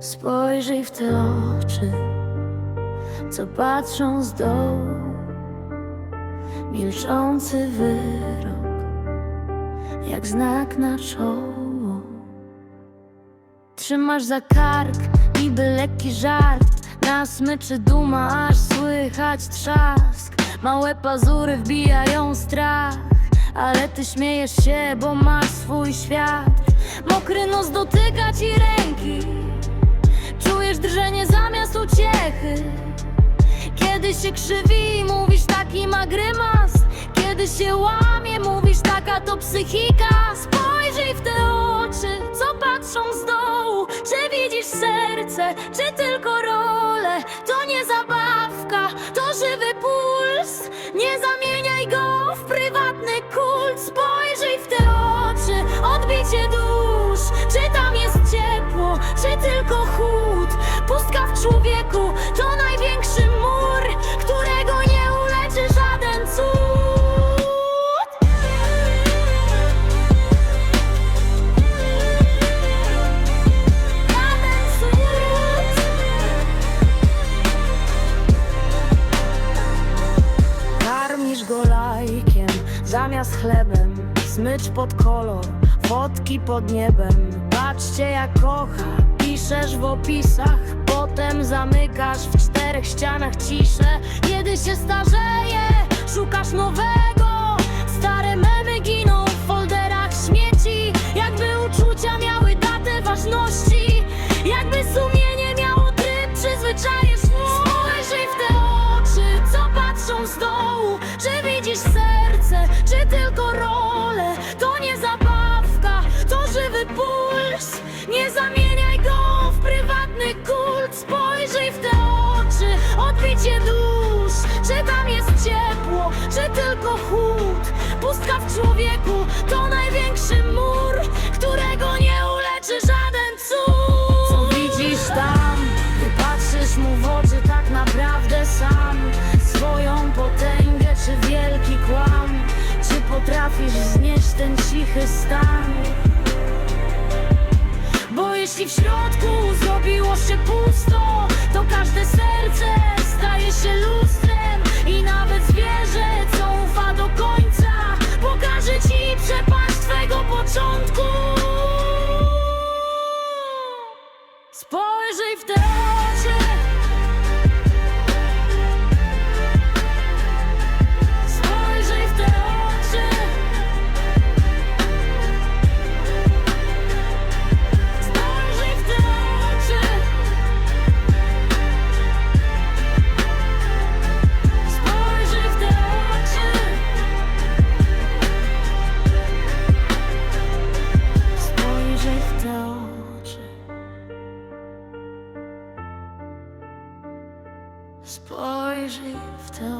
Spojrzyj w te oczy, co patrzą z dołu. Milczący wyrok, jak znak na czoło. Trzymasz za kark, niby lekki żart. Na smyczy duma, aż słychać trzask. Małe pazury wbijają strach, ale ty śmiejesz się, bo masz swój świat. Mokry nos dotyka ci ręki. Kiedy się krzywi, mówisz taki ma grymas Kiedy się łamie, mówisz taka to psychika. Spojrzyj w te oczy, co patrzą z dołu. Czy widzisz serce, czy tylko rolę? To nie zabawka, to żywy puls. Nie zamieniaj go w prywatny kult. Spojrzyj w te oczy, odbicie dusz. Czy tam jest ciepło, czy tylko chłód? Pustka w człowieku to zamiast chlebem Smycz pod kolor, fotki pod niebem. Patrzcie jak kocha, piszesz w opisach. Potem zamykasz w czterech ścianach ciszę. Kiedy się starzeje, szukasz nowego człowieku to największy mur Którego nie uleczy żaden cud. Co widzisz tam, gdy patrzysz mu w oczy tak naprawdę sam. Swoją potęgę czy wielki kłam? Czy potrafisz znieść ten cichy stan? Bo jeśli w środku zrobiło się pusto To każde serce staje się lustrem Spojrzyj w te